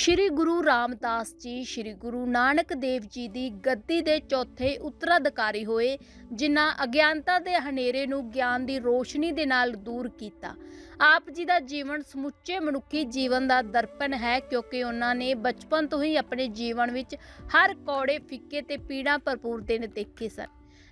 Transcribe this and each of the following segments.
ਸ਼੍ਰੀ ਗੁਰੂ ਰਾਮਦਾਸ ਜੀ, ਸ਼੍ਰੀ ਗੁਰੂ ਨਾਨਕ ਦੇਵ ਜੀ ਦੀ ਗੱਦੀ ਦੇ ਚੌਥੇ ਉੱਤਰਾਧਿਕਾਰੀ ਹੋਏ, ਜਿਨ੍ਹਾਂ ਅਗਿਆਨਤਾ ਦੇ ਹਨੇਰੇ ਨੂੰ ਗਿਆਨ ਦੀ ਰੋਸ਼ਨੀ ਦੇ ਨਾਲ ਦੂਰ ਕੀਤਾ। ਆਪ ਜੀ ਦਾ ਜੀਵਨ ਸਮੁੱਚੇ ਮਨੁੱਖੀ ਜੀਵਨ ਦਾ ਦਰਪਣ ਹੈ, ਕਿਉਂਕਿ ਉਹਨਾਂ ਨੇ ਬਚਪਨ ਤੋਂ ਹੀ ਆਪਣੇ ਜੀਵਨ ਵਿੱਚ ਹਰ ਕੌੜੇ, ਫਿੱਕੇ ਤੇ ਪੀੜਾਂ ਭਰਪੂਰ ਦਿਨ ਦੇਖੇ ਸਨ,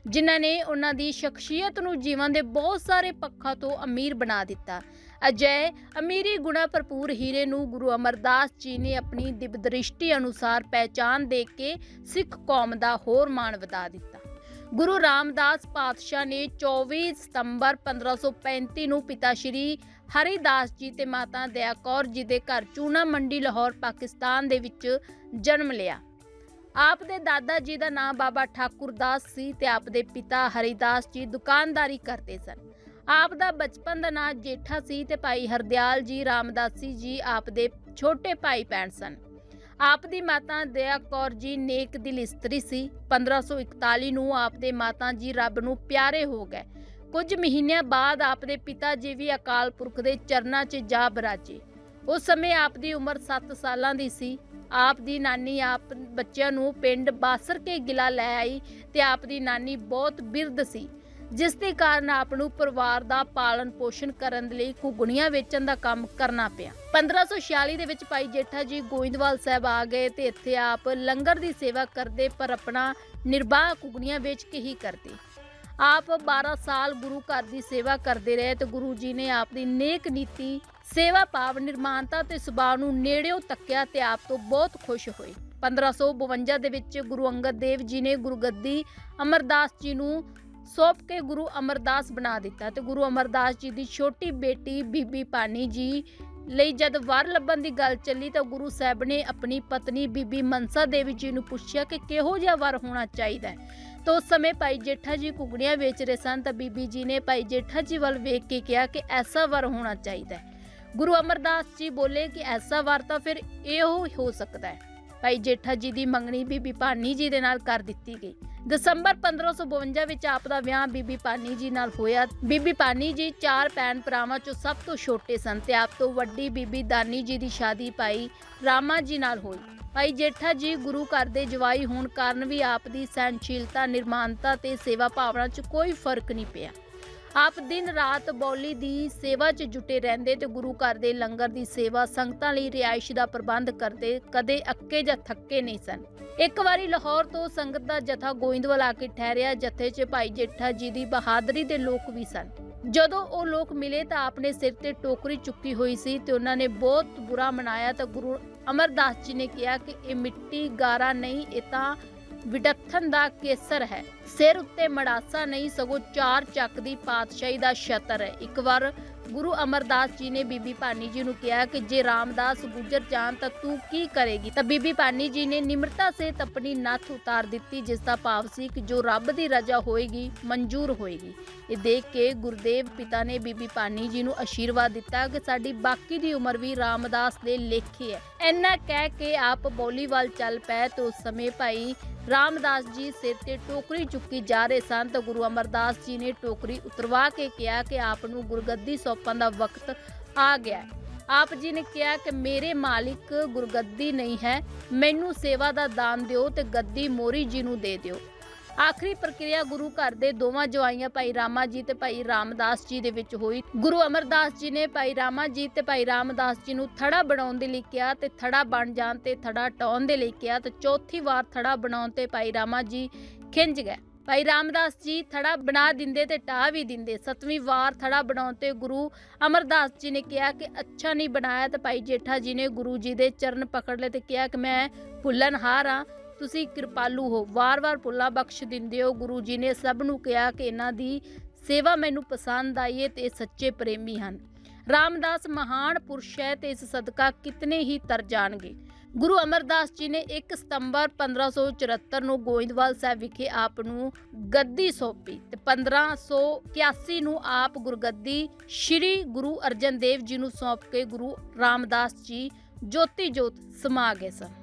ਜਿਨ੍ਹਾਂ ਨੇ ਉਹਨਾਂ ਦੀ ਸ਼ਖਸੀਅਤ ਨੂੰ ਜੀਵਨ ਦੇ ਬਹੁਤ ਸਾਰੇ ਪੱਖਾਂ ਤੋਂ ਅਮੀਰ ਬਣਾ ਦਿੱਤਾ। ਅਜੇ, ਅਮੀਰੀ ਗੁਣਾ ਭਰਪੂਰ ਹੀਰੇ ਨੂੰ ਗੁਰੂ ਅਮਰਦਾਸ ਜੀ ਨੇ ਆਪਣੀ ਦਿਵ ਦ੍ਰਿਸ਼ਟੀ ਅਨੁਸਾਰ ਪਹਿਚਾਨ ਦੇ ਕੇ ਸਿੱਖ ਕੌਮ ਦਾ ਹੋਰ ਮਾਣ ਵਧਾ ਦਿੱਤਾ। ਗੁਰੂ ਰਾਮਦਾਸ ਪਾਤਸ਼ਾਹ ਨੇ 24 ਸਤੰਬਰ 1535 ਨੂੰ ਪਿਤਾ ਸ਼੍ਰੀ ਹਰੀਦਾਸ ਜੀ ਤੇ ਮਾਤਾ ਦਇਆ ਕੌਰ ਜੀ ਦੇ ਘਰ ਚੂਨਾ ਮੰਡੀ ਲਾਹੌਰ, ਪਾਕਿਸਤਾਨ ਦੇ ਵਿੱਚ ਜਨਮ ਲਿਆ। ਆਪ ਦੇ ਦਾਦਾ ਜੀ ਦਾ ਨਾਮ ਬਾਬਾ ਠਾਕੁਰਦਾਸ ਸੀ ਤੇ ਆਪ ਦੇ ਪਿਤਾ ਹਰੀਦਾਸ ਜੀ ਦੁਕਾਨਦਾਰੀ ਕਰਦੇ ਸਨ। ਆਪ ਦਾ ਬਚਪਨ ਦਾ ਨਾਂ ਜੇਠਾ ਸੀ ਤੇ ਭਾਈ ਹਰਦਿਆਲ ਜੀ, ਰਾਮਦਾਸੀ ਜੀ ਆਪ ਦੇ ਛੋਟੇ ਭਾਈ ਭੈਣ ਸਨ। ਆਪ ਦੀ ਮਾਤਾ ਦਇਆ ਕੌਰ ਜੀ ਨੇਕ ਦਿਲ ਇਸਤਰੀ ਸੀ। 1541 ਨੂੰ ਆਪ ਦੇ ਮਾਤਾ ਜੀ ਰੱਬ ਨੂੰ ਪਿਆਰੇ ਹੋ ਗਏ। ਕੁਝ ਮਹੀਨਿਆਂ ਬਾਅਦ ਆਪ ਦੇ ਪਿਤਾ ਜੀ ਵੀ ਅਕਾਲ ਪੁਰਖ ਦੇ ਚਰਨਾਂ 'ਚ ਜਾ ਬਰਾਜੇ। ਉਸ ਸਮੇਂ ਆਪ ਦੀ ਉਮਰ 7 ਸਾਲਾਂ ਦੀ ਸੀ। ਆਪ ਦੀ ਨਾਨੀ ਆਪ ਬੱਚਿਆਂ ਨੂੰ ਪਿੰਡ ਬਾਸਰ ਕੇ ਗਿਲਾ ਲੈ ਆਈ ਤੇ ਆਪ ਦੀ ਨਾਨੀ ਬਹੁਤ ਬਿਰਧ ਸੀ। ਜਿਸ ਦੇ ਕਾਰਨ ਆਪ ਨੂੰ ਪਰਿਵਾਰ ਦਾ ਪਾਲਣ ਪੋਸ਼ਣ ਕਰਨ ਦੇ ਲਈ ਘੁਗਣੀਆਂ ਵੇਚਣ ਦਾ ਕੰਮ ਕਰਨਾ ਪਿਆ। 1546 ਦੇ ਵਿੱਚ ਭਾਈ ਜੇਠਾ ਜੀ ਗੋਇੰਦਵਾਲ ਸਾਹਿਬ ਆ ਗਏ ਤੇ ਇੱਥੇ ਆਪ ਲੰਗਰ ਦੀ ਸੇਵਾ ਕਰਦੇ ਪਰ ਆਪਣਾ ਨਿਰਬਾਹ ਘੁਗਣੀਆਂ ਵੇਚ ਕੇ ਹੀ ਕਰਦੇ। ਆਪ 12 ਸਾਲ ਗੁਰੂ ਘਰ ਦੀ ਸੇਵਾ ਕਰਦੇ ਰਹੇ ਤੇ ਗੁਰੂ ਜੀ ਨੇ ਆਪ ਦੀ ਨੇਕ ਨੀਤੀ, ਸੇਵਾ ਭਾਵ ਨਿਰਮਾਨਤਾ ਤੇ ਸੁਭਾਅ ਨੂੰ ਨੇੜਿਓਂ ਤੱਕਿਆ ਤੇ ਆਪ ਤੋਂ ਬਹੁਤ ਖੁਸ਼ ਹੋਏ। 1552 ਦੇ ਵਿੱਚ ਗੁਰੂ ਅੰਗਦ ਦੇਵ ਜੀ ਨੇ ਗੁਰਗੱਦੀ ਅਮਰਦਾਸ ਜੀ ਨੂੰ ਸੌਂਪ ਕੇ ਗੁਰੂ ਅਮਰਦਾਸ ਬਣਾ ਦਿੱਤਾ ਤੇ ਗੁਰੂ ਅਮਰਦਾਸ ਜੀ ਦੀ ਛੋਟੀ ਬੇਟੀ ਬੀਬੀ ਪਾਨੀ ਜੀ ਲਈ ਜਦ ਵਰ ਲੱਭਣ ਦੀ ਗੱਲ ਚੱਲੀ ਤਾਂ ਗੁਰੂ ਸਾਹਿਬ ਨੇ ਆਪਣੀ ਪਤਨੀ ਬੀਬੀ ਮਨਸਾ ਦੇਵੀ ਜੀ ਨੂੰ ਪੁੱਛਿਆ ਕਿ ਕਿਹੋ ਜਿਹਾ ਵਰ ਹੋਣਾ ਚਾਹੀਦਾ ਹੈ। ਤਾਂ ਉਸ ਸਮੇਂ ਭਾਈ ਜੇਠਾ ਜੀ ਕੁਗੜੀਆਂ ਵੇਚ ਰਹੇ ਸਨ ਤਾਂ ਬੀਬੀ ਜੀ ਨੇ ਭਾਈ ਜੇਠਾ ਜੀ ਵੱਲ ਵੇਖ ਕੇ ਕਿਹਾ ਕਿ ਐਸਾ ਵਰ ਹੋਣਾ ਚਾਹੀਦਾ ਹੈ। ਗੁਰੂ ਅਮਰਦਾਸ ਜੀ ਬੋਲੇ ਕਿ ਐਸਾ ਵਰ ਤਾਂ ਫਿਰ ਇਹੋ ਹੋ ਸਕਦਾ ਹੈ। ਭਾਈ ਜੇਠਾ ਜੀ ਦੀ ਮੰਗਣੀ ਬੀਬੀ ਭਾਨੀ ਜੀ ਦੇ ਨਾਲ ਕਰ ਦਿੱਤੀ ਗਈ। ਦਸੰਬਰ 1552 ਵਿੱਚ ਆਪ ਦਾ ਵਿਆਹ ਬੀਬੀ ਭਾਨੀ ਜੀ ਨਾਲ ਹੋਇਆ। ਬੀਬੀ ਭਾਨੀ ਜੀ ਚਾਰ ਭੈਣ ਭਰਾਵਾਂ ਚੋਂ ਸਭ ਤੋਂ ਛੋਟੇ ਸਨ ਤੇ ਆਪ ਤੋਂ ਵੱਡੀ ਬੀਬੀ ਦਾਨੀ ਜੀ ਦੀ ਸ਼ਾਦੀ ਭਾਈ ਰਾਮਾ ਜੀ ਨਾਲ ਹੋਈ। ਭਾਈ ਜੇਠਾ ਜੀ ਗੁਰੂ ਘਰ ਦੇ ਜਵਾਈ ਹੋਣ ਕਾਰਨ ਵੀ ਆਪ ਦੀ ਸਹਿਣਸ਼ੀਲਤਾ ਨਿਰਮਾਨਤਾ ਤੇ ਸੇਵਾ ਭਾਵਨਾ 'ਚ ਕੋਈ ਫ਼ਰਕ ਨਹੀਂ ਪਿਆ। ਆਪ ਦਿਨ ਰਾਤ ਬੌਲੀ ਦੀ ਸੇਵਾ 'ਚ ਜੁਟੇ ਰਹਿੰਦੇ ਤੇ ਗੁਰੂ ਘਰ ਦੇ ਲੰਗਰ ਦੀ ਸੇਵਾ ਸੰਗਤਾਂ ਲਈ ਰਿਹਾਇਸ਼ ਦਾ ਪ੍ਰਬੰਧ ਕਰਦੇ ਕਦੇ ਅੱਕੇ ਜਾਂ ਥੱਕੇ ਨਹੀਂ ਸਨ। ਇੱਕ ਵਾਰੀ ਲਾਹੌਰ ਤੋਂ ਸੰਗਤ ਦਾ ਜਥਾ ਗੋਇੰਦਵਾਲ ਆ ਕੇ ਠਹਿਰਿਆ, ਜਥੇ 'ਚ ਭਾਈ ਜੇਠਾ ਜੀ ਦੀ ਬਹਾਦਰੀ ਦੇ ਲੋਕ ਵੀ ਸਨ। ਜਦੋਂ ਉਹ ਲੋਕ ਮਿਲੇ ਤਾਂ ਆਪਣੇ ਸਿਰ ਤੇ ਟੋਕਰੀ ਚੁੱਕੀ ਹੋਈ ਸੀ ਤੇ ਉਹਨਾਂ ਨੇ ਬਹੁਤ ਬੁਰਾ ਮਨਾਇਆ ਤਾਂ ਗੁਰੂ ਅਮਰਦਾਸ ਜੀ ਨੇ ਕਿਹਾ ਕਿ ਇਹ ਮਿੱਟੀ ਗਾਰਾ ਨਹੀਂ, ਇਹ ਤਾਂ ਵਿਡੱਥਨ ਦਾ ਕੇਸਰ ਹੈ। ਸਿਰ ਉੱਤੇ ਮੜਾਸਾ ਨਹੀਂ, ਸਗੋਂ ਚਾਰ ਚੱਕ ਦੀ ਪਾਤਸ਼ਾਹੀ ਦਾ ਛਤਰ ਹੈ। ਇੱਕ ਵਾਰ ਗੁਰੂ ਅਮਰਦਾਸ ਜੀ ਨੇ ਬੀਬੀ ਭਾਨੀ ਜੀ ਨੂੰ ਕਿਹਾ ਕਿ ਜੇ ਰਾਮਦਾਸ ਗੁਜਰ ਜਾਣ ਤਾਂ ਤੂੰ ਕੀ ਕਰੇਗੀ? ਤਾਂ ਬੀਬੀ ਭਾਨੀ ਜੀ ਨੇ ਨਿਮਰਤਾ ਸੇ ਆਪਣੀ ਨੱਥ ਉਤਾਰ ਦਿੱਤੀ, ਜਿਸ ਦਾ ਭਾਵ ਸੀ ਕਿ ਜੋ ਰੱਬ ਦੀ ਰਜ਼ਾ ਹੋਏਗੀ, ਮਨਜ਼ੂਰ ਹੋਏਗੀ। ਇਹ ਦੇਖ ਕੇ ਗੁਰਦੇਵ ਪਿਤਾ ਨੇ ਬੀਬੀ ਭਾਨੀ ਜੀ ਨੂੰ ਅਸ਼ੀਰਵਾਦ ਦਿੱਤਾ ਕਿ ਸਾਡੀ ਬਾਕੀ ਦੀ ਉਮਰ ਵੀ ਰਾਮਦਾਸ ਦੇ ਲੇਖੇ ਹੈ। ਇੰਨਾ ਕਹਿ ਕੇ ਆਪ ਬੋਲੀਵਾਲ ਚੱਲ ਪਏ ਤੇ ਉਸ ਸਮੇਂ ਭਾਈ ਰਾਮਦਾਸ ਜੀ ਸਿਰ ਤੇ ਟੋਕਰੀ ਚੁੱਕੀ ਜਾ ਰਹੇ ਸਨ ਤਾਂ ਗੁਰੂ ਅਮਰਦਾਸ ਜੀ ਨੇ ਟੋਕਰੀ ਉਤਰਵਾ ਕੇ ਕਿਹਾ ਕਿ ਆਪ ਨੂੰ ਗੁਰਗੱਦੀ ਸੌਂਪਣ ਦਾ ਵਕਤ ਆ ਗਿਆ ਆਪ ਜੀ ਨੇ ਕਿਹਾ ਕਿ ਮੇਰੇ ਮਾਲਿਕ ਗੁਰਗੱਦੀ ਨਹੀਂ ਹੈ, ਮੈਨੂੰ ਸੇਵਾ ਦਾ ਦਾਨ ਦਿਓ ਤੇ ਗੱਦੀ ਮੋਰੀ ਜੀ ਨੂੰ ਦੇ ਦਿਓ। ਆਖਰੀ ਪ੍ਰਕਿਰਿਆ ਗੁਰੂ ਘਰ ਦੇ ਦੋਵਾਂ ਜਵਾਈਆਂ ਭਾਈ ਰਾਮਾ ਜੀ ਤੇ ਭਾਈ ਰਾਮਦਾਸ ਜੀ ਦੇ ਵਿੱਚ ਹੋਈ। ਗੁਰੂ ਅਮਰਦਾਸ ਜੀ ਨੇ ਭਾਈ ਰਾਮਾ ਜੀ ਤੇ ਭਾਈ ਰਾਮਦਾਸ ਜੀ ਨੂੰ ਥੜਾ ਬਣਾਉਣ ਦੇ ਲਈ ਕਿਹਾ ਤੇ ਥੜਾ ਬਣ ਜਾਣ ਤੇ ਥੜਾ ਟਾਉਣ ਦੇ ਲਈ ਕਿਹਾ ਤੇ ਚੌਥੀ ਵਾਰ ਥੜਾ ਬਣਾਉਣ ਤੇ ਭਾਈ ਰਾਮਾ ਜੀ ਖਿੰਝ ਗਏ। ਭਾਈ ਰਾਮਦਾਸ ਜੀ ਥੜਾ ਬਣਾ ਦਿੰਦੇ ਤੇ ਟਾ ਵੀ ਦਿੰਦੇ। ਸਤਵੀਂ ਵਾਰ ਥੜਾ ਬਣਾਉਣ ਤੇ ਗੁਰੂ ਅਮਰਦਾਸ ਜੀ ਨੇ ਕਿਹਾ ਕਿ ਅੱਛਾ ਨਹੀਂ ਬਣਾਇਆ ਤੇ ਭਾਈ ਜੇਠਾ ਜੀ ਨੇ ਗੁਰੂ ਜੀ ਦੇ ਚਰਨ ਪਕੜ ਲਏ ਤੇ ਕਿਹਾ ਕਿ ਮੈਂ ਭੁੱਲਣਹਾਰ ਹਾਂ। ਤੁਸੀਂ ਕਿਰਪਾਲੂ ਹੋ। ਵਾਰ-ਵਾਰ ਭੁੱਲਾਂ ਬਖਸ਼ ਦਿੰਦੇ ਹੋ। ਗੁਰੂ ਜੀ ਨੇ ਸਭ ਨੂੰ ਕਿਹਾ ਕਿ ਇਹਨਾਂ ਦੀ ਸੇਵਾ ਮੈਨੂੰ ਪਸੰਦ ਆਈ ਹੈ ਤੇ ਇਹ ਸੱਚੇ ਪ੍ਰੇਮੀ ਹਨ। ਰਾਮਦਾਸ ਮਹਾਨ ਪੁਰਸ਼ ਹੈ ਤੇ ਇਸ ਸਦਕਾ ਕਿਤਨੇ ਹੀ ਤਰ ਜਾਣਗੇ। ਗੁਰੂ ਅਮਰਦਾਸ ਜੀ ਨੇ 1 ਸਤੰਬਰ 1574 ਨੂੰ ਗੋਇੰਦਵਾਲ ਸਾਹਿਬ ਵਿਖੇ ਆਪ ਨੂੰ ਗੱਦੀ ਸੌਂਪੀ ਤੇ 1581 ਨੂੰ ਆਪ ਗੁਰਗੱਦੀ ਸ੍ਰੀ ਗੁਰੂ ਅਰਜਨ ਦੇਵ ਜੀ ਨੂੰ ਸੌਂਪ ਕੇ ਗੁਰੂ ਰਾਮਦਾਸ ਜੀ ਜੋਤੀ ਜੋਤ ਸਮਾ ਗਏ ਸਨ।